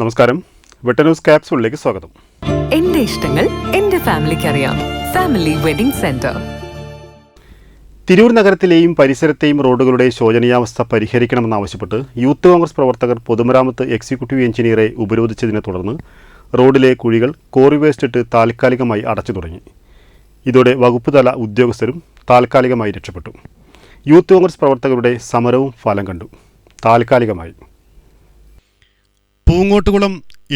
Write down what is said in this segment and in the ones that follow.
നമസ്കാരം. വെട്ടന്യൂസ് ക്യാപ്സൂളിലേക്ക് സ്വാഗതം. എന്റെ ഇഷ്ടങ്ങൾ എന്റെ ഫാമിലിക്ക് അറിയാം ഫാമിലി വെഡിംഗ് സെന്റർ. തിരൂർ നഗരത്തിലെയും പരിസരത്തെയും റോഡുകളുടെ ശോചനീയാവസ്ഥ പരിഹരിക്കണമെന്നാവശ്യപ്പെട്ട് യൂത്ത് കോൺഗ്രസ് പ്രവർത്തകർ പൊതുമരാമത്ത് എക്സിക്യൂട്ടീവ് എഞ്ചിനീയറെ ഉപരോധിച്ചതിനെ തുടർന്ന് റോഡിലെ കുഴികൾ കോറി വേസ്റ്റ് ഇട്ട് താൽക്കാലികമായി അടച്ചു തുടങ്ങി. ഇതോടെ വകുപ്പ് തല ഉദ്യോഗസ്ഥരും താൽക്കാലികമായി രക്ഷപ്പെട്ടു. യൂത്ത് കോൺഗ്രസ് പ്രവർത്തകരുടെ സമരവും ഫലം കണ്ടു. താൽക്കാലികമായി. Poongottukulam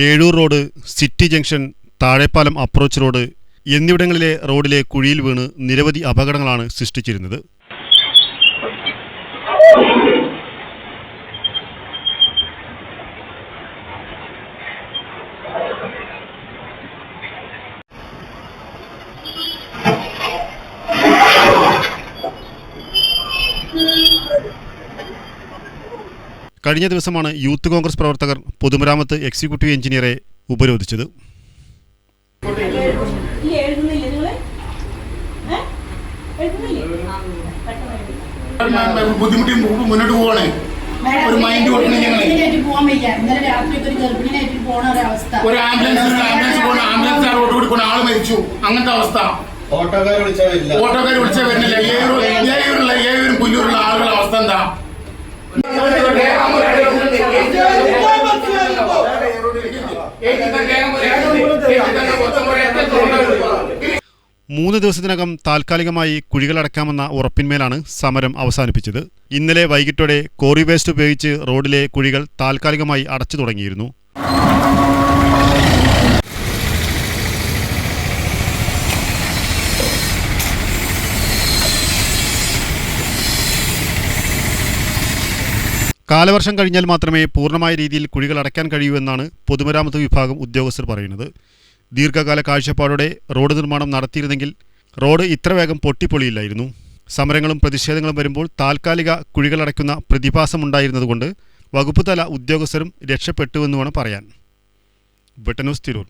Ezhur road city junction Thazhepalam approach road എന്നിവിടങ്ങളിലെ റോഡിലെ കുഴിയിൽ വീണ് നിരവധി അപകടങ്ങളാണ് സൃഷ്ടിച്ചിരുന്നത്. കഴിഞ്ഞ ദിവസമാണ് യൂത്ത് കോൺഗ്രസ് പ്രവർത്തകർ പൊതുമരാമത്ത് എക്സിക്യൂട്ടീവ് എഞ്ചിനീയറെ ഉപരോധിച്ചത്? ബുദ്ധിമുട്ടി മുന്നോട്ട് പോവാണ്. ഒരു മൈൻഡ് ഒരു ആംബുലൻസ് ഒരു ആംബുലൻസ് ആംബുലൻസ് റോഡ് ആൾ മരിച്ചു. അങ്ങനത്തെ അവസ്ഥ. ഓട്ടോക്കാരെ വിളിച്ചാൽ വരില്ല. ഓട്ടോക്കാർ വിളിച്ചാൽ വരുന്നില്ല ഏഴൂർ മൂന്ന് ദിവസത്തിനകം താൽക്കാലികമായി കുഴികളടക്കാമെന്ന ഉറപ്പിന്മേലാണ് സമരം അവസാനിപ്പിച്ചത്. ഇന്നലെ വൈകിട്ടോടെ കോറി വേസ്റ്റ് ഉപയോഗിച്ച് റോഡിലെ കുഴികൾ താൽക്കാലികമായി അടച്ചു തുടങ്ങിയിരുന്നു. കാലവർഷം കഴിഞ്ഞാൽ മാത്രമേ പൂർണമായ രീതിയിൽ കുഴികൾ അടയ്ക്കാൻ കഴിയൂ എന്നാണ് പൊതുമരാമത്ത് വിഭാഗം ഉദ്യോഗസ്ഥർ പറയുന്നത്. ദീർഘകാല കാഴ്ചപ്പാടോടെ റോഡ് നിർമ്മാണം നടത്തിയിരുന്നെങ്കിൽ റോഡ് ഇത്ര വേഗം പൊട്ടിപ്പൊളിയില്ലായിരുന്നു. സമരങ്ങളും പ്രതിഷേധങ്ങളും വരുമ്പോൾ താൽക്കാലിക കുഴികളടയ്ക്കുന്ന പ്രതിഭാസമുണ്ടായിരുന്നതുകൊണ്ട് വകുപ്പ് തല ഉദ്യോഗസ്ഥരും രക്ഷപ്പെട്ടുവെന്ന് വേണം പറയാൻ. ബ്രിട്ടനൂസ് തിരൂർ.